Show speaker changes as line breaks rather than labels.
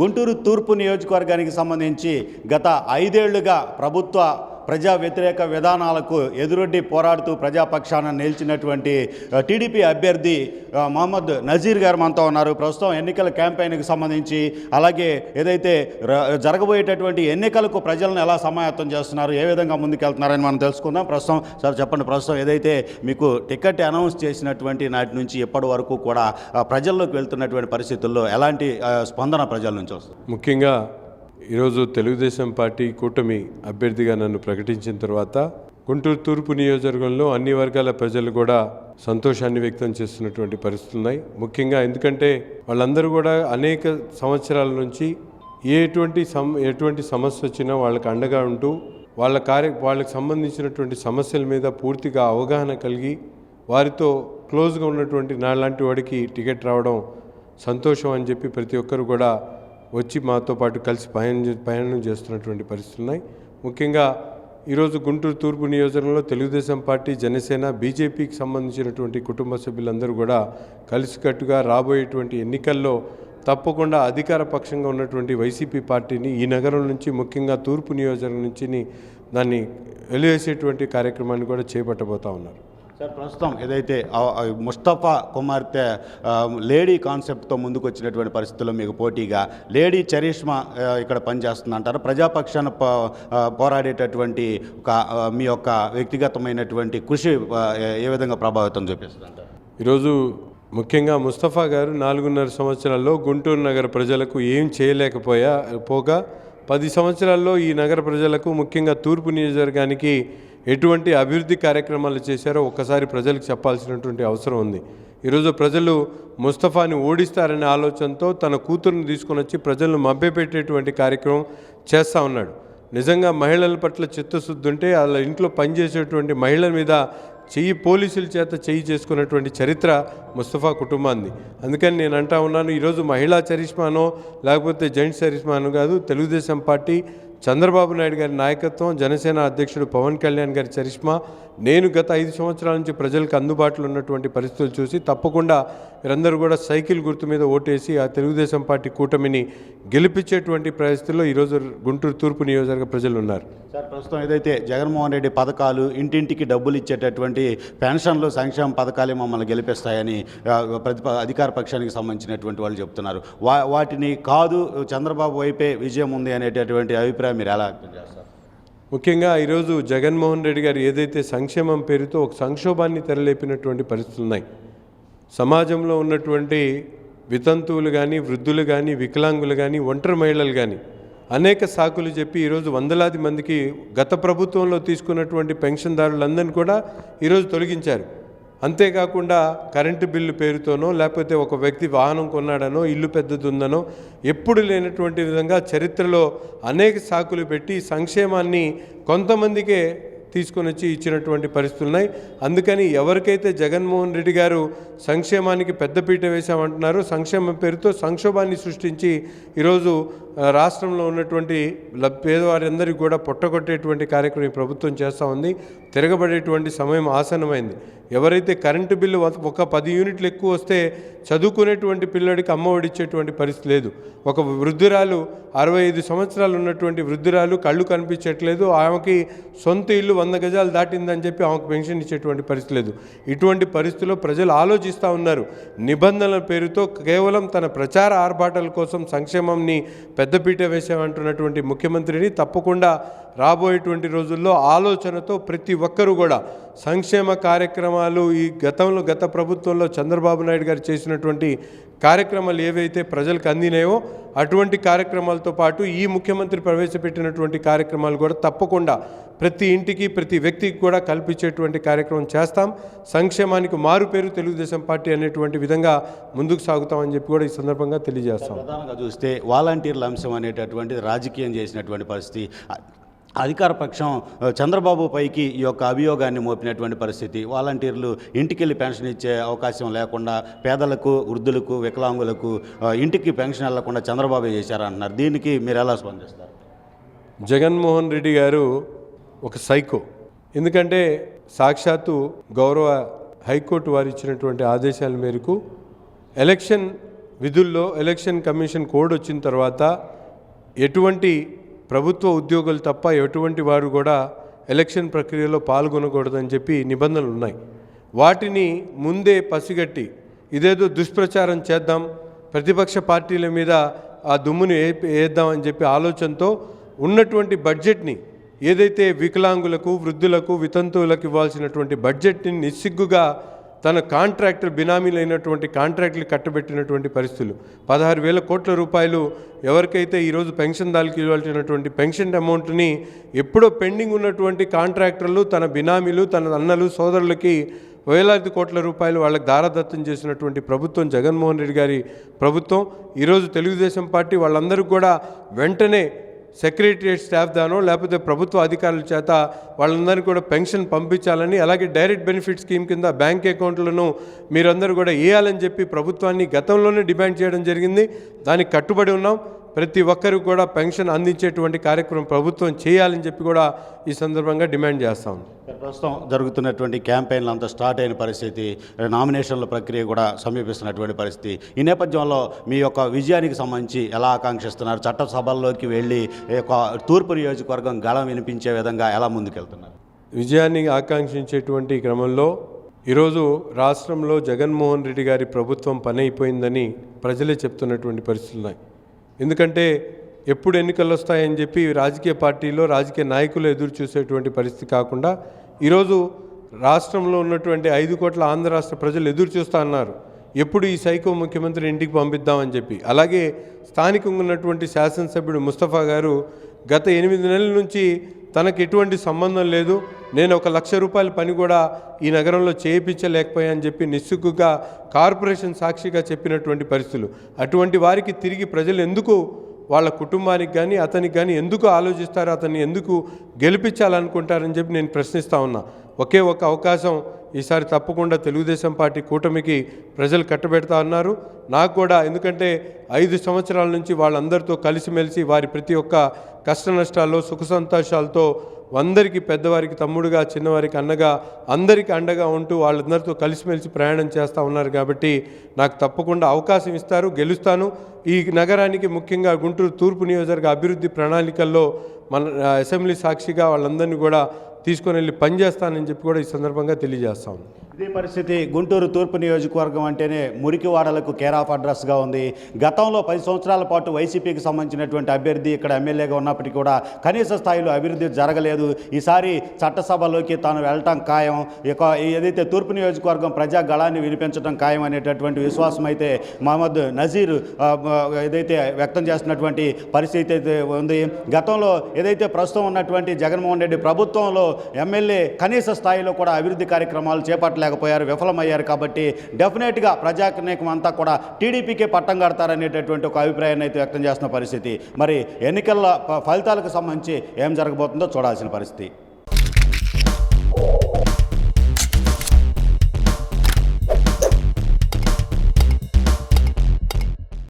గుంటూరు తూర్పు నియోజకవర్గానికి సంబంధించి గత ఐదేళ్ళుగా ప్రభుత్వ ప్రజా వ్యతిరేక విధానాలకు ఎదురొడ్డి పోరాడుతూ ప్రజాపక్షాన నిలిచినటువంటి టీడీపీ అభ్యర్థి మహమ్మద్ నజీర్ గారు మనతో ఉన్నారు. ప్రస్తుతం ఎన్నికల క్యాంపెయిన్కి సంబంధించి అలాగే ఏదైతే జరగబోయేటటువంటి ఎన్నికలకు ప్రజలను ఎలా సమాయత్తం చేస్తున్నారు ఏ విధంగా ముందుకెళ్తున్నారని మనం తెలుసుకుందాం. ప్రస్తుతం సార్ చెప్పండి ప్రస్తుతం ఏదైతే మీకు టికెట్ అనౌన్స్ చేసినటువంటి నాటి నుంచి ఇప్పటి వరకు కూడా ప్రజల్లోకి వెళ్తున్నటువంటి పరిస్థితుల్లో ఎలాంటి స్పందన ప్రజల నుంచి వస్తుంది?
ముఖ్యంగా ఈరోజు తెలుగుదేశం పార్టీ కూటమి అభ్యర్థిగా నన్ను ప్రకటించిన తర్వాత గుంటూరు తూర్పు నియోజకవర్గంలో అన్ని వర్గాల ప్రజలు కూడా సంతోషాన్ని వ్యక్తం చేస్తున్నటువంటి పరిస్థితులు ఉన్నాయి. ముఖ్యంగా ఎందుకంటే వాళ్ళందరూ కూడా అనేక సంవత్సరాల నుంచి ఎటువంటి సమ ఎటువంటి సమస్య వచ్చినా వాళ్ళకి అండగా ఉంటూ వాళ్ళ కార్య వాళ్ళకి సంబంధించినటువంటి సమస్యల మీద పూర్తిగా అవగాహన కలిగి వారితో క్లోజ్గా ఉన్నటువంటి నాలాంటి వాడికి టికెట్ రావడం సంతోషం అని చెప్పి ప్రతి ఒక్కరు కూడా వచ్చి మాతో పాటు కలిసి పయనం చే- ప్రయాణం చేస్తున్నటువంటి పరిస్థితులు ఉన్నాయి. ముఖ్యంగా ఈరోజు గుంటూరు తూర్పు నియోజకవర్గంలో తెలుగుదేశం పార్టీ జనసేన బీజేపీకి సంబంధించినటువంటి కుటుంబ సభ్యులందరూ కూడా కలిసికట్టుగా రాబోయేటువంటి ఎన్నికల్లో తప్పకుండా అధికార పక్షంగా ఉన్నటువంటి వైసీపీ పార్టీని ఈ నగరం నుంచి ముఖ్యంగా తూర్పు నియోజకవర్గం నుంచి దాన్ని వెలివేసేటువంటి కార్యక్రమాన్ని కూడా చేపట్టబోతా ఉన్నారు.
సార్ ప్రస్తుతం ఏదైతే ముస్తఫా కుమార్తె లేడీ కాన్సెప్ట్తో ముందుకు వచ్చినటువంటి పరిస్థితుల్లో మీకు పోటీగా లేడీ చరిష్మా ఇక్కడ పనిచేస్తుంది అంటారు ప్రజాపక్షాన పోరాడేటటువంటి ఒక మీ యొక్క వ్యక్తిగతమైనటువంటి కృషి ఏ- విధంగా ప్రభావితం చూపిస్తుంది
ఈరోజు ముఖ్యంగా ముస్తఫా గారు నాలుగున్నర సంవత్సరాల్లో గుంటూరు నగర ప్రజలకు ఏం చేయలేకపోయా పోగా పది సంవత్సరాల్లో ఈ నగర ప్రజలకు ముఖ్యంగా తూర్పు నియోజకవర్గానికి ఎటువంటి అభివృద్ధి కార్యక్రమాలు చేశారో ఒక్కసారి ప్రజలకు చెప్పాల్సినటువంటి అవసరం ఉంది. ఈరోజు ప్రజలు ముస్తఫాని ఓడిస్తారనే ఆలోచనతో తన కూతురుని తీసుకొని వచ్చి ప్రజలను మభ్యపెట్టేటువంటి కార్యక్రమం చేస్తూ ఉన్నాడు. నిజంగా మహిళల పట్ల చిత్తశుద్ధి ఉంటే వాళ్ళ ఇంట్లో పనిచేసేటువంటి మహిళల మీద చెయ్యి పోలీసుల చేత చెయ్యి చేసుకున్నటువంటి చరిత్ర ముస్తఫా కుటుంబాన్ని అందుకని నేను అంటా ఉన్నాను ఈరోజు మహిళా చరిష్మానో లేకపోతే జెంట్స్ చరిష్మానో కాదు తెలుగుదేశం పార్టీ చంద్రబాబు నాయుడు గారి నాయకత్వం జనసేన అధ్యక్షుడు పవన్ కళ్యాణ్ గారి చరిష్మా నేను గత ఐదు సంవత్సరాల నుంచి ప్రజలకు అందుబాటులో ఉన్నటువంటి పరిస్థితులు చూసి తప్పకుండా మీరందరూ కూడా సైకిల్ గుర్తు మీద ఓటేసి ఆ తెలుగుదేశం పార్టీ కూటమిని గెలిపించేటువంటి పరిస్థితుల్లో ఈరోజు గుంటూరు తూర్పు నియోజకవర్గ ప్రజలు ఉన్నారు.
సార్ ప్రస్తుతం ఏదైతే జగన్మోహన్ రెడ్డి పథకాలు ఇంటింటికి డబ్బులు ఇచ్చేటటువంటి పెన్షన్లు సంక్షేమ పథకాలే మమ్మల్ని గెలిపిస్తాయని ప్రతిప అధికార పక్షానికి సంబంధించినటువంటి వాళ్ళు చెప్తున్నారు. వా వాటిని కాదు చంద్రబాబు వైపే విజయం ఉంది అనేటటువంటి అభిప్రాయం మీరు ఎలా అర్థం చేస్తారు?
ముఖ్యంగా ఈరోజు జగన్మోహన్ రెడ్డి గారు ఏదైతే సంక్షేమం పేరుతో ఒక సంక్షోభాన్ని తెరలేపినటువంటి పరిస్థితులు ఉన్నాయి. సమాజంలో ఉన్నటువంటి వితంతువులు కానీ వృద్ధులు కానీ వికలాంగులు కానీ ఒంటరి మహిళలు కానీ అనేక సాకులు చెప్పి ఈరోజు వందలాది మందికి గత ప్రభుత్వంలో తీసుకున్నటువంటి పెన్షన్దారులందరినీ కూడా ఈరోజు తొలగించారు. అంతేకాకుండా కరెంటు బిల్లు పేరుతోనో లేకపోతే ఒక వ్యక్తి వాహనం కొన్నాడనో ఇల్లు పెద్దది ఉందనో ఎప్పుడు లేనటువంటి విధంగా చరిత్రలో అనేక సాకులు పెట్టి సంక్షేమాన్ని కొంతమందికే తీసుకొని వచ్చి ఇచ్చినటువంటి పరిస్థితులు ఉన్నాయి. అందుకని ఎవరికైతే జగన్మోహన్ రెడ్డి గారు సంక్షేమానికి పెద్దపీట వేశామంటున్నారో సంక్షేమం పేరుతో సంక్షోభాన్ని సృష్టించి ఈరోజు రాష్ట్రంలో ఉన్నటువంటి పేదవారందరికీ కూడా పొట్టగొట్టేటువంటి కార్యక్రమం ఈ ప్రభుత్వం చేస్తూ ఉంది. తిరగబడేటువంటి సమయం ఆసన్నమైంది. ఎవరైతే కరెంటు బిల్లు ఒక- పది యూనిట్లు ఎక్కువ వస్తే చదువుకునేటువంటి పిల్లడికి అమ్మ ఇచ్చేటువంటి పరిస్థితి లేదు. ఒక వృద్ధురాలు అరవై ఐదు సంవత్సరాలు ఉన్నటువంటి వృద్ధురాలు కళ్ళు కనిపించట్లేదు. ఆమెకి సొంత ఇల్లు వంద గజాలు దాటిందని చెప్పి ఆమెకు పెన్షన్ ఇచ్చేటువంటి పరిస్థితి లేదు. ఇటువంటి పరిస్థితుల్లో ప్రజలు ఆలోచిస్తూ ఉన్నారు. నిబంధనల పేరుతో కేవలం తన ప్రచార ఆర్భాటాల కోసం సంక్షేమంని పెద్దపీట వేసామంటున్నటువంటి ముఖ్యమంత్రిని తప్పకుండా రాబోయేటువంటి రోజుల్లో ఆలోచనతో ప్రతి ఒక్కరూ కూడా సంక్షేమ కార్యక్రమాలు ఈ గతంలో గత ప్రభుత్వంలో చంద్రబాబు నాయుడు గారు చేసినటువంటి కార్యక్రమాలు ఏవైతే ప్రజలకు అందినాయో అటువంటి కార్యక్రమాలతో పాటు ఈ ముఖ్యమంత్రి ప్రవేశపెట్టినటువంటి కార్యక్రమాలు కూడా తప్పకుండా ప్రతి ఇంటికి ప్రతి వ్యక్తికి కూడా కల్పించేటువంటి కార్యక్రమం చేస్తాం. సంక్షేమానికి మారు పేరు తెలుగుదేశం పార్టీ అనేటువంటి విధంగా ముందుకు సాగుతామని చెప్పి కూడా ఈ సందర్భంగా తెలియజేస్తాం.
ప్రధానంగా చూస్తే వాలంటీర్ల అంశం అనేటటువంటిది రాజకీయం చేసినటువంటి పరిస్థితి అధికారపక్షం చంద్రబాబు పైకి ఈ యొక్క అభియోగాన్ని మోపినటువంటి పరిస్థితి. వాలంటీర్లు ఇంటికెళ్ళి పెన్షన్ ఇచ్చే అవకాశం లేకుండా పేదలకు వృద్ధులకు వికలాంగులకు ఇంటికి పెన్షన్ వెళ్ళకుండా చంద్రబాబు చేశారంటున్నారు దీనికి మీరు ఎలా స్పందిస్తారు?
జగన్మోహన్ రెడ్డి గారు ఒక సైకో. ఎందుకంటే సాక్షాత్తు గౌరవ హైకోర్టు వారు ఇచ్చినటువంటి ఆదేశాల మేరకు ఎలక్షన్ విధుల్లో ఎలక్షన్ కమిషన్ కోడ్ వచ్చిన తర్వాత ఎటువంటి ప్రభుత్వ ఉద్యోగులు తప్ప ఎటువంటి వారు కూడా ఎలక్షన్ ప్రక్రియలో పాల్గొనకూడదని చెప్పి నిబంధనలు ఉన్నాయి. వాటిని ముందే పసిగట్టి ఇదేదో దుష్ప్రచారం చేద్దాం ప్రతిపక్ష పార్టీల మీద ఆ దుమ్మును వేద్దామని చెప్పి ఆలోచనతో ఉన్నటువంటి బడ్జెట్ని ఏదైతే వికలాంగులకు వృద్ధులకు వితంతువులకు ఇవ్వాల్సినటువంటి బడ్జెట్ని నిస్సిగ్గుగా తన కాంట్రాక్టర్ బినామీలైనటువంటి కాంట్రాక్టులు కట్టబెట్టినటువంటి పరిస్థితులు. పదహారు వేల కోట్ల రూపాయలు ఎవరికైతే ఈరోజు పెన్షన్దారులకు ఇవ్వాల్సినటువంటి పెన్షన్ అమౌంట్ని ఎప్పుడో పెండింగ్ ఉన్నటువంటి కాంట్రాక్టర్లు తన బినామీలు తన అన్నలు సోదరులకి వేలాది కోట్ల రూపాయలు వాళ్ళకి దారదత్తం చేసినటువంటి ప్రభుత్వం జగన్మోహన్ రెడ్డి గారి ప్రభుత్వం. ఈరోజు తెలుగుదేశం పార్టీ వాళ్ళందరూ కూడా వెంటనే సెక్రటరియట్ స్టాఫ్ దానో లేకపోతే ప్రభుత్వ అధికారుల చేత వాళ్ళందరికీ కూడా పెన్షన్ పంపించాలని అలాగే డైరెక్ట్ బెనిఫిట్ స్కీమ్ కింద బ్యాంక్ అకౌంట్లను మీరందరూ కూడా వేయాలని చెప్పి ప్రభుత్వాన్ని గతంలోనే డిమాండ్ చేయడం జరిగింది. దానికి కట్టుబడి ఉన్నాం. ప్రతి ఒక్కరు కూడా పెన్షన్ అందించేటువంటి కార్యక్రమం ప్రభుత్వం చేయాలని చెప్పి కూడా ఈ సందర్భంగా డిమాండ్ చేస్తా
ప్రస్తుతం జరుగుతున్నటువంటి క్యాంపెయిన్లు అంతా స్టార్ట్ అయిన పరిస్థితి నామినేషన్ల ప్రక్రియ కూడా సమీపిస్తున్నటువంటి పరిస్థితి. ఈ నేపథ్యంలో మీ యొక్క విజయానికి సంబంధించి ఎలా ఆకాంక్షిస్తున్నారు? చట్టసభల్లోకి వెళ్ళి తూర్పు నియోజకవర్గం గళం వినిపించే విధంగా ఎలా ముందుకెళ్తున్నారు?
విజయాన్ని ఆకాంక్షించేటువంటి క్రమంలో ఈరోజు రాష్ట్రంలో జగన్మోహన్ రెడ్డి గారి ప్రభుత్వం పని అయిపోయిందని ప్రజలే చెప్తున్నటువంటి పరిస్థితులు ఉన్నాయి. ఎందుకంటే ఎప్పుడు ఎన్నికలు వస్తాయని చెప్పి రాజకీయ పార్టీలో రాజకీయ నాయకులు ఎదురు చూసేటువంటి పరిస్థితి కాకుండా ఈరోజు రాష్ట్రంలో ఉన్నటువంటి ఐదు కోట్ల ఆంధ్ర రాష్ట్ర ప్రజలు ఎదురు చూస్తా అన్నారు. ఎప్పుడు ఈ సైకో ముఖ్యమంత్రి ఇంటికి పంపిద్దామని చెప్పి. అలాగే స్థానికంగా ఉన్నటువంటి శాసనసభ్యుడు ముస్తఫా గారు గత ఎనిమిది నెలల నుంచి తనకు ఎటువంటి సంబంధం లేదు. నేను ఒక లక్ష రూపాయల పని కూడా ఈ నగరంలో చేయించలేకపోయాని చెప్పి నిస్సుగ్గుగా కార్పొరేషన్ సాక్షిగా చెప్పినటువంటి పరిస్థితులు. అటువంటి వారికి తిరిగి ప్రజలు ఎందుకు వాళ్ళ కుటుంబానికి కానీ అతనికి కానీ ఎందుకు ఆలోచిస్తారు? అతన్ని ఎందుకు గెలిపించాలనుకుంటారని చెప్పి నేను ప్రశ్నిస్తా ఉన్నా. ఒకే ఒక అవకాశం ఈసారి తప్పకుండా తెలుగుదేశం పార్టీ కూటమికి ప్రజలు కట్టబెడతా ఉన్నారు. నాకు కూడా ఎందుకంటే ఐదు సంవత్సరాల నుంచి వాళ్ళందరితో కలిసిమెలిసి వారి ప్రతి ఒక్క కష్ట నష్టాల్లో సుఖ సంతోషాలతో అందరికీ పెద్దవారికి తమ్ముడుగా చిన్నవారికి అన్నగా అందరికీ అండగా ఉంటూ వాళ్ళందరితో కలిసిమెలిసి ప్రయాణం చేస్తూ ఉన్నారు కాబట్టి నాకు తప్పకుండా అవకాశం ఇస్తారు గెలుస్తాను. ఈ నగరానికి ముఖ్యంగా గుంటూరు తూర్పు నియోజకవర్గ అభివృద్ధి ప్రణాళికల్లో మన అసెంబ్లీ సాక్షిగా వాళ్ళందరినీ కూడా తీసుకొని వెళ్ళి పనిచేస్తానని చెప్పి కూడా ఈ సందర్భంగా తెలియజేస్తాను
ఇదే పరిస్థితి గుంటూరు తూర్పు నియోజకవర్గం అంటేనే మురికివాడలకు కేర్ ఆఫ్ అడ్రస్గా ఉంది. గతంలో పది సంవత్సరాల పాటు వైసీపీకి సంబంధించినటువంటి అభ్యర్థి ఇక్కడ ఎమ్మెల్యేగా ఉన్నప్పటికీ కూడా కనీస స్థాయిలో అభివృద్ధి జరగలేదు. ఈసారి చట్టసభలోకి తాను వెళ్ళటం ఖాయం. ఇక ఏదైతే తూర్పు నియోజకవర్గం ప్రజా గళాన్ని వినిపించడం ఖాయం అనేటటువంటి విశ్వాసం అయితే మహమ్మద్ నజీర్ ఏదైతే వ్యక్తం చేస్తున్నటువంటి పరిస్థితి అయితే ఉంది. గతంలో ఏదైతే ప్రస్తుతం ఉన్నటువంటి జగన్మోహన్ రెడ్డి ప్రభుత్వంలో ఎమ్మెల్యే కనీస స్థాయిలో కూడా అభివృద్ధి కార్యక్రమాలు చేపట్టలేదు లేకపోయారు విఫలమయ్యారు కాబట్టి డెఫినెట్గా ప్రజాకనేకం అంతా కూడా టీడీపీకే పట్టం కడతారనేటటువంటి ఒక అభిప్రాయాన్ని అయితే వ్యక్తం చేస్తున్న పరిస్థితి. మరి ఎన్నికల ఫ- ఫలితాలకు సంబంధించి ఏం జరగబోతుందో చూడాల్సిన పరిస్థితి.